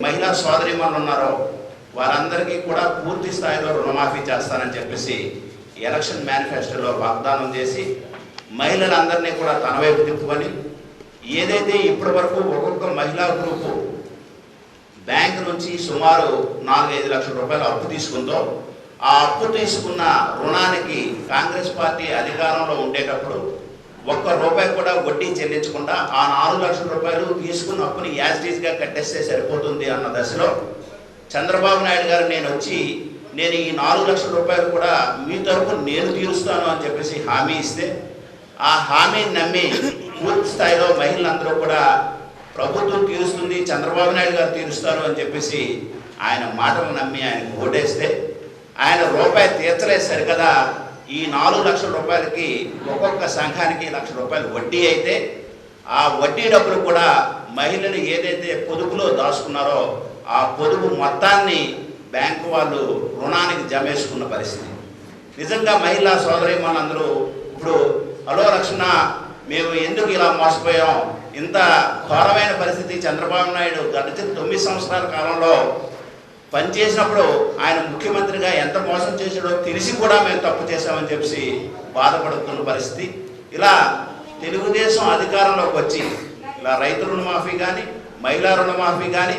మహిళా సోదరిమణులు ఉన్నారో వారందరికీ కూడా పూర్తి స్థాయిలో రుణమాఫీ చేస్తానని చెప్పేసి ఎలక్షన్ మేనిఫెస్టోలో వాగ్దానం చేసి మహిళలందరినీ కూడా తన వైపు తిప్పుకొని ఏదైతే ఇప్పటి వరకు ఒక్కొక్క మహిళా గ్రూపు బ్యాంక్ నుంచి సుమారు నాలుగైదు లక్షల రూపాయలు అప్పు తీసుకుందో ఆ అప్పు తీసుకున్న రుణానికి కాంగ్రెస్ పార్టీ అధికారంలో ఉండేటప్పుడు ఒక్క రూపాయి కూడా వడ్డీ చెల్లించకుండా ఆ నాలుగు లక్షల రూపాయలు తీసుకున్న అప్పుని యాజిటీస్గా కట్టేస్తే సరిపోతుంది అన్న దశలో చంద్రబాబు నాయుడు గారు నేను వచ్చి నేను ఈ నాలుగు లక్షల రూపాయలు కూడా మీ తరపు నేను తీరుస్తాను అని చెప్పేసి హామీ ఇస్తే ఆ హామీని నమ్మి పూర్తి స్థాయిలో మహిళలందరూ కూడా ప్రభుత్వం తీరుస్తుంది చంద్రబాబు నాయుడు గారు తీరుస్తారు అని చెప్పేసి ఆయన మాటలు నమ్మి ఆయన ఓటేస్తే ఆయన రూపాయి తీర్చలేదు సరికదా. ఈ నాలుగు లక్షల రూపాయలకి ఒక్కొక్క సంఘానికి లక్ష రూపాయలు వడ్డీ అయితే ఆ వడ్డీ డబ్బులు కూడా మహిళలు ఏదైతే పొదుపులో దాచుకున్నారో ఆ పొదుపు మొత్తాన్ని బ్యాంకు వాళ్ళు రుణానికి జమేసుకున్న పరిస్థితి. నిజంగా మహిళా సోదరి మనందరూ ఇప్పుడు హలో రక్షణ మేము ఎందుకు ఇలా మోసపోయాం? ఇంత ఘోరమైన పరిస్థితి చంద్రబాబు నాయుడు గడిచిన తొమ్మిది సంవత్సరాల కాలంలో పనిచేసినప్పుడు ఆయన ముఖ్యమంత్రిగా ఎంత మోసం చేశాడో తెలిసి కూడా మేము తప్పు చేశామని చెప్పి బాధపడుతున్న పరిస్థితి. ఇలా తెలుగుదేశం అధికారంలోకి వచ్చి ఇలా రైతు రుణమాఫీ కానీ మహిళా రుణమాఫీ కానీ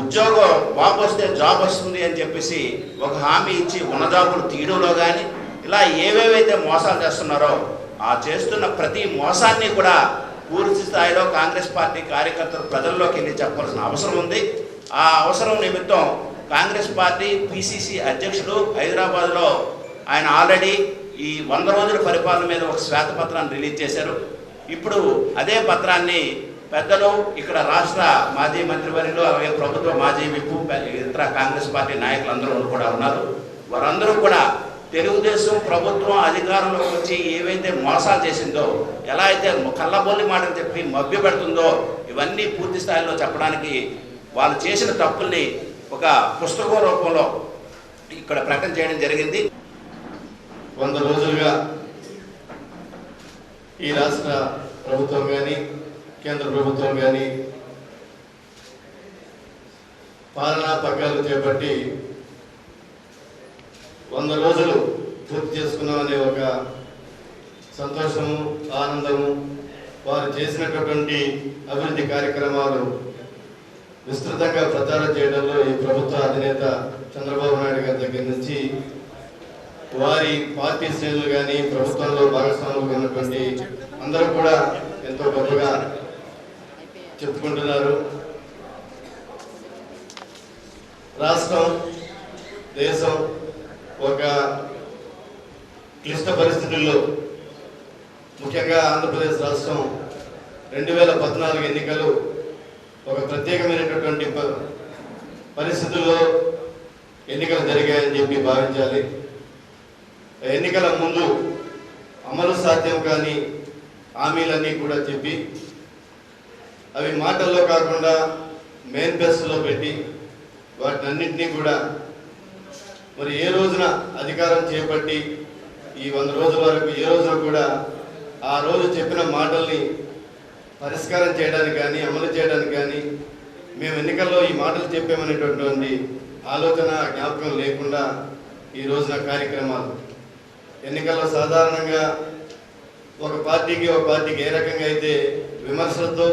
ఉద్యోగం బాబు వస్తే జాబ్ వస్తుంది అని చెప్పేసి ఒక హామీ ఇచ్చి ఉన్న జాబులు తీయడంలో కానీ ఇలా ఏవేవైతే మోసాలు చేస్తున్నారో ఆ చేస్తున్న ప్రతి మోసాన్ని కూడా పూర్తి స్థాయిలో కాంగ్రెస్ పార్టీ కార్యకర్తలు ప్రజల్లోకి వెళ్ళి చెప్పాల్సిన అవసరం ఉంది. ఆ అవసరం నిమిత్తం కాంగ్రెస్ పార్టీ పిసిసి అధ్యక్షుడు హైదరాబాద్లో ఆయన ఆల్రెడీ ఈ వంద రోజుల పరిపాలన మీద ఒక శ్వేతపత్రాన్ని రిలీజ్ చేశారు. ఇప్పుడు అదే పత్రాన్ని పెద్దలు ఇక్కడ రాష్ట్ర మాజీ మంత్రివర్యులు అలాగే ప్రభుత్వ మాజీ విప్పు ఇతర కాంగ్రెస్ పార్టీ నాయకులందరూ కూడా ఉన్నారు. వారందరూ కూడా తెలుగుదేశం ప్రభుత్వం అధికారంలోకి వచ్చి ఏవైతే మోసాలు చేసిందో ఎలా అయితే కళ్ళబొల్లి మాటలు చెప్పి మభ్య పెడుతుందో ఇవన్నీ పూర్తి స్థాయిలో చెప్పడానికి వాళ్ళు చేసిన తప్పుల్ని ఒక పుస్తకం రూపంలో ఇక్కడ ప్రకటన చేయడం జరిగింది. వంద రోజులుగా ఈ రాష్ట్ర ప్రభుత్వం కానీ కేంద్ర ప్రభుత్వం కానీ పాలనా పగ్గాలు చేపట్టి వంద రోజులు పూర్తి చేసుకున్నామనే ఒక సంతోషము ఆనందము వారు చేసినటువంటి అభివృద్ధి కార్యక్రమాలు విస్తృతంగా ప్రచారం చేయడంలో ఈ ప్రభుత్వ అధినేత చంద్రబాబు నాయుడు గారి దగ్గర నుంచి వారి పార్టీ శ్రేణులు కానీ ప్రభుత్వంలో భాగస్వాములు ఉన్నటువంటి అందరూ కూడా ఎంతో గొప్పగా చెప్పుకుంటున్నారు. రాష్ట్రం దేశం ఒక క్లిష్ట పరిస్థితుల్లో ముఖ్యంగా ఆంధ్రప్రదేశ్ రాష్ట్రం రెండు వేల పద్నాలుగు ఎన్నికలు ఒక ప్రత్యేకమైనటువంటి ప- పరిస్థితుల్లో ఎన్నికలు జరిగాయని చెప్పి భావించాలి. ఎన్నికల ముందు అమలు సాధ్యం కాని హామీలన్నీ కూడా చెప్పి అవి మాటల్లో కాకుండా మేనిఫెస్టోలో పెట్టి వాటినన్నింటినీ కూడా మరి ఏ రోజున అధికారం చేపట్టి ఈ వంద రోజుల వరకు ఏ రోజున కూడా ఆ రోజు చెప్పిన మాటల్ని పరిష్కారం చేయడానికి కానీ అమలు చేయడానికి కానీ మేము ఎన్నికల్లో ఈ మాటలు చెప్పామనేటటువంటి ఆలోచన జ్ఞాపకం లేకుండా ఈ రోజున కార్యక్రమాలు. ఎన్నికల్లో సాధారణంగా ఒక పార్టీకి ఒక పార్టీకి ఏ రకంగా అయితే విమర్శలతో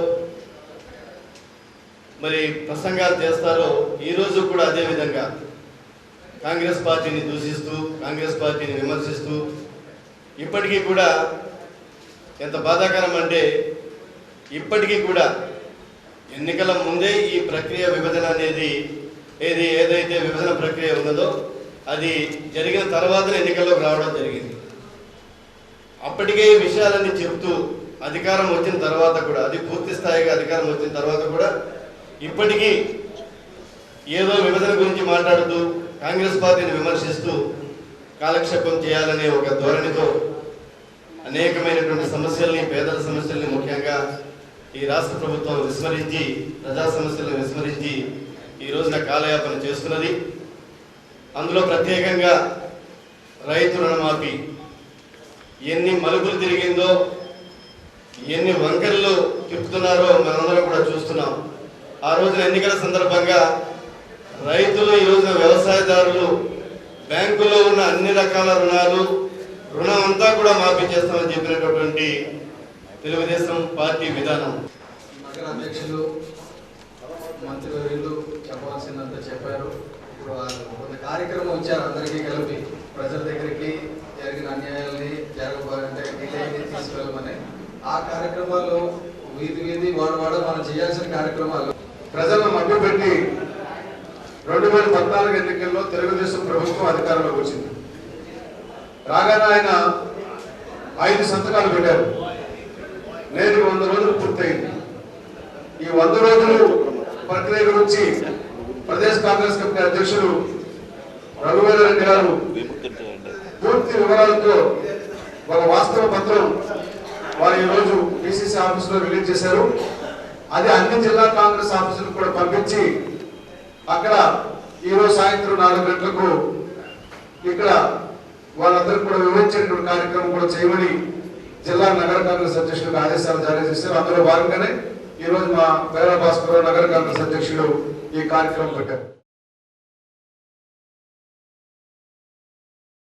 మరి ప్రసంగాలు చేస్తారో ఈ రోజు కూడా అదే విధంగా. కాంగ్రెస్ పార్టీని దూషిస్తూ కాంగ్రెస్ పార్టీని విమర్శిస్తూ ఇప్పటికీ కూడా ఎంత బాధాకరం అంటే ఇప్పటికీ కూడా ఎన్నికల ముందే ఈ ప్రక్రియ విభజన అనేది ఏది ఏదైతే విభజన ప్రక్రియ ఉన్నదో అది జరిగిన తర్వాతనే ఎన్నికల్లోకి రావడం జరిగింది. అప్పటికే ఈ విషయాలన్నీ చెప్తూ అధికారం వచ్చిన తర్వాత కూడా అది పూర్తి స్థాయిగా అధికారం వచ్చిన తర్వాత కూడా ఇప్పటికీ ఏదో విభజన గురించి మాట్లాడుతూ కాంగ్రెస్ పార్టీని విమర్శిస్తూ కాలక్షేపం చేయాలనే ఒక ధోరణితో అనేకమైనటువంటి సమస్యల్ని పేదల సమస్యల్ని ముఖ్యంగా ఈ రాష్ట్ర ప్రభుత్వం విస్మరించి ప్రజా సమస్యలను విస్మరించి ఈ రోజున కాలయాపన చేస్తున్నది. అందులో ప్రత్యేకంగా రైతు రుణమాఫీ. ఎన్ని మలుపులు తిరిగిందో ఎన్ని వంకర్లు తిప్పుతున్నారో మనందరం కూడా చూస్తున్నాం. ఆ రోజున ఎన్నికల సందర్భంగా రైతులు ఈరోజు వ్యవసాయదారులు బ్యాంకులో ఉన్న అన్ని రకాల రుణాలు రుణం అంతా కూడా మాఫీ చేస్తామని చెప్పినటువంటి తెలుగుదేశం పార్టీ విధానం. నగర అధ్యక్షులు మంత్రివర్యులు చెప్పవలసినంత చెప్పారు. ఇప్పుడు వాళ్ళు కొంత కార్యక్రమం వచ్చారు అందరికీ కలిపి. ప్రజల దగ్గరికి జరిగిన అన్యాయాల్ని జరగబోయే తీసుకెళ్ళమని ఆ కార్యక్రమాలు వీధి వీధి వాడు వాడు మనం చేయాల్సిన కార్యక్రమాలు. ప్రజలను మట్టుపెట్టి రెండు వేల పద్నాలుగు ఎన్నికల్లో తెలుగుదేశం ప్రభుత్వం అధికారంలోకి వచ్చింది. రాగానే ఆయన ఐదు సంతకాలు పెట్టారు. నేను వంద రోజులు పూర్తయింది. ఈ వంద రోజులు ప్రక్రియ గురించి ప్రదేశ్ కాంగ్రెస్ కమిటీ అధ్యక్షులు రఘువేల రెడ్డి గారు పూర్తి వివరాలతో ఒక వాస్తవ పత్రం వారు ఈరోజు పిసిసి ఆఫీసులో రిలీజ్ చేశారు. అది అన్ని జిల్లా కాంగ్రెస్ ఆఫీసులకు కూడా పంపించి అక్కడ ఈరోజు సాయంత్రం నాలుగు గంటలకు ఇక్కడ వాళ్ళందరికీ కూడా వివరించేటువంటి కార్యక్రమం కూడా చేయమని జిల్లా నగర కాంగ్రెస్ అధ్యక్షుడికి ఆదేశాలు జారీ చేశారు. అందులో భాగంగానే ఈరోజు మా పేర భాస్కర్ నగర కాంగ్రెస్ అధ్యక్షుడు ఈ కార్యక్రమం పెట్టారు.